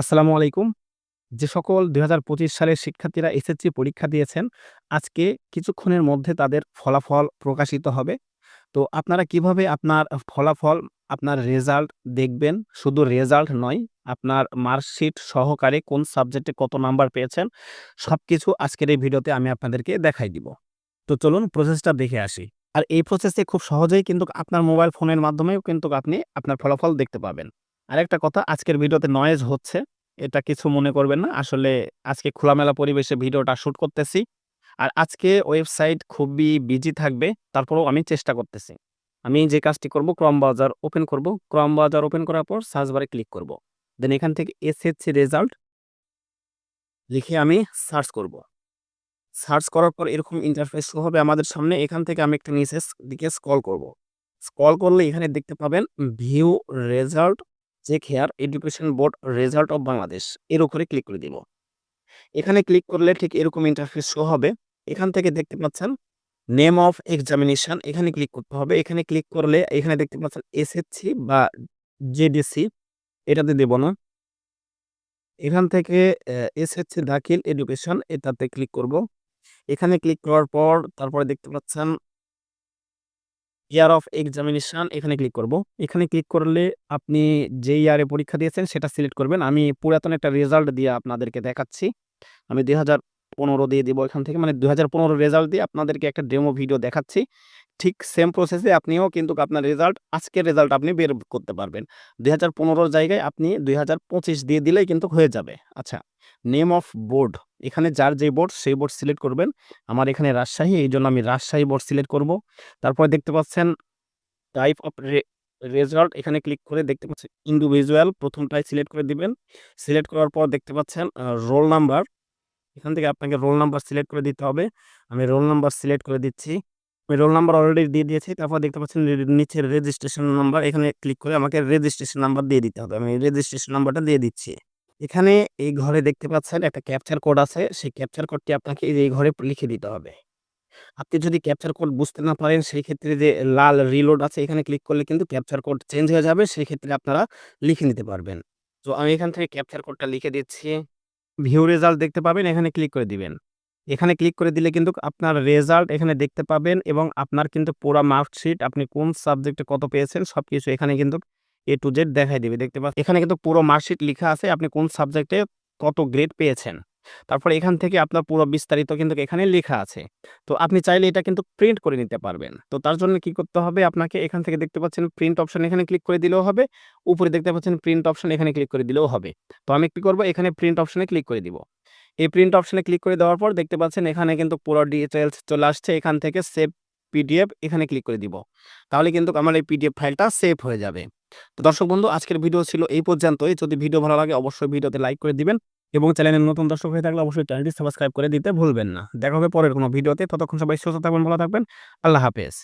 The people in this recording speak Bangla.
আসসালামু আলাইকুম। যে সকল ২০২৫ সালের শিক্ষার্থীরা এসএসসি পরীক্ষা দিয়েছেন, আজকে কিছুক্ষণের মধ্যে তাদের ফলাফল প্রকাশিত হবে। তো আপনারা কীভাবে আপনার ফলাফল, আপনার রেজাল্ট দেখবেন? শুধু রেজাল্ট নয়, আপনার মার্কশিট সহকারে কোন সাবজেক্টে কত নাম্বার পেয়েছেন, সব কিছু আজকের এই ভিডিওতে আমি আপনাদেরকে দেখাই দিব। তো চলুন প্রসেসটা দেখে আসি। আর এই প্রসেসে খুব সহজেই কিন্তু আপনার মোবাইল ফোনের মাধ্যমেও কিন্তু আপনি আপনার ফলাফল দেখতে পাবেন। আরেকটা কথা, আজকের ভিডিওতে নয়েজ হচ্ছে। এটা কিছু মনে করবেন না। আসলে আজকে খোলামেলা পরিবেশে ভিডিওটা শুট করতেছি। আর আজকে ওয়েবসাইট খুবই বিজি থাকবে। তারপরেও আমি চেষ্টা করতেছি। আমি যে কাজটি করব ক্রম বাজার ওপেন করব। ক্রম বাজার ওপেন করার পর সার্চ বারে ক্লিক করব। দেন এখান থেকে এসএসসি রেজাল্ট লিখে আমি সার্চ করব। সার্চ করার পর এরকম ইন্টারফেস হবে আমাদের সামনে। এখান থেকে আমি একটা নিচের দিকে স্কল করব। স্ক্রল করলে এখানে দেখতে পাবেন view result check here education board result of Bangladesh এর উপরে ক্লিক করে দিব। এখানে ক্লিক করলে ঠিক এরকম ইন্টারফেস শো হবে। এখান থেকে দেখতে পাচ্ছেন নেম অফ এক্সামিনেশন এখানে ক্লিক করতে হবে। এখানে ক্লিক করলে, এখানে দেখতে পাচ্ছেন এসএসসি বা জেডিসি এটাতে দেব না। এখান থেকে এসএসসি দাখিল এডুকেশন এটাতে ক্লিক করব। এখানে ক্লিক করার পর, তারপরে দেখতে পাচ্ছেন ইয়ার অফ এক্সামিনেশান এখানে ক্লিক করব। এখানে ক্লিক করলে আপনি যে ইয়ারে পরীক্ষা দিয়েছেন, সেটা সিলেক্ট করবেন। আমি পুরাতন একটা রেজাল্ট দিয়ে আপনাদেরকে দেখাচ্ছি। আমি ২০১৫ দিয়ে দেবো এখান থেকে মানে ২০১৫ রেজাল্ট দিয়ে আপনাদেরকে একটা ডেমো ভিডিও দেখাচ্ছি। ঠিক সেম প্রসেসে আপনিও কিন্তু আপনার রেজাল্ট আজকের রেজাল্ট আপনি বের করতে পারবেন। ২০১৫ র জায়গায় আপনি ২০২৫ দিয়ে দিলেই কিন্তু হয়ে যাবে। আচ্ছা, নেম অফ বোর্ড এখানে যার যে বোর্ড সেই বোর্ড সিলেক্ট করবেন। আমার এখানে রাজশাহী এই জন্য আমি রাজশাহী বোর্ড সিলেক্ট করব। তারপরে দেখতে পাচ্ছেন টাইপ অফ রেজাল্ট এখানে ক্লিক করে দেখতে পাচ্ছেন ইন্ডিভিজুয়াল প্রথমটাই সিলেক্ট করে দিবেন। সিলেক্ট করার পর দেখতে পাচ্ছেন রোল নাম্বার এখান থেকে আপনাকে রোল নাম্বার সিলেক্ট করে দিতে হবে। আমি রোল নাম্বার সিলেক্ট করে দিচ্ছি। আমি রোল নাম্বার অলরেডি দিয়ে দিয়েছি। তারপর দেখতে পাচ্ছেন রে নিচে রেজিস্ট্রেশন নাম্বার এখানে ক্লিক করে আমাকে রেজিস্ট্রেশন নাম্বার দিয়ে দিতে হবে। আমি রেজিস্ট্রেশন নাম্বারটা দিয়ে দিচ্ছি। এখানে এই ঘরে দেখতে পাচ্ছেন একটা ক্যাপচার কোড আছে। সেই ক্যাপচার কোডটি আপনাকে এই ঘরে লিখে দিতে হবে। আপনি যদি ক্যাপচার কোড বুঝতে না পারেন, সেই ক্ষেত্রে যে লাল রিলোড আছে, এখানে ক্লিক করলে কিন্তু ক্যাপচার কোড চেঞ্জ হয়ে যাবে। সেক্ষেত্রে আপনারা লিখে নিতে পারবেন। তো আমি এখান থেকে ক্যাপচার কোডটা লিখে দিচ্ছি। ভিউ রেজাল্ট দেখতে পাবেন, এখানে ক্লিক করে দিবেন। এখানে ক্লিক করে দিলে কিন্তু আপনার রেজাল্ট এখানে দেখতে পাবেন এবং আপনার কিন্তু পুরা মার্কশিট আপনি কোন সাবজেক্টে কত পেয়েছেন সব কিছু এখানে কিন্তু এ টু জেড দেখাই দেবে দেখতে পাচ্ছেন এখানে কিন্তু পুরো মার্কশিট লিখা আছে আপনি কোন সাবজেক্টে কত গ্রেড পেয়েছেন। তারপরে এখান থেকে আপনার পুরো বিস্তারিত কিন্তু এখানে লেখা আছে। তো আপনি চাইলে এটা কিন্তু প্রিন্ট করে নিতে পারবেন। তো তার জন্য কি করতে হবে আপনাকে এখান থেকে দেখতে পাচ্ছেন প্রিন্ট অপশন এখানে ক্লিক করে দিলেও হবে। উপরে দেখতে পাচ্ছেন প্রিন্ট অপশন এখানে ক্লিক করে দিলেও হবে। তো আমি কি করব এখানে প্রিন্ট অপশনে ক্লিক করে দিব। এই প্রিন্ট অপশনে ক্লিক করে দেওয়ার পর দেখতে পাচ্ছেন এখানে কিন্তু পুরো ডিটেইলস চলে আসছে। এখান থেকে সেভ পিডিএফ এখানে ক্লিক করে দিব। তাহলে কিন্তু আমার এই পিডিএফ ফাইলটা সেভ হয়ে যাবে। তো দর্শক বন্ধু, আজকের ভিডিও ছিল এই পর্যন্তই। যদি ভিডিও ভালো লাগে অবশ্যই ভিডিওতে লাইক করে দিবেন এবং চ্যানেলের নতুন দর্শক হয়ে থাকলে অবশ্যই চ্যানেলটি সাবস্ক্রাইব করে দিতে ভুলবেন না। দেখা হবে পরের কোনো ভিডিওতে। ততক্ষণ সবাই সুস্থ থাকবেন, ভালো থাকবেন। আল্লাহ হাফেজ।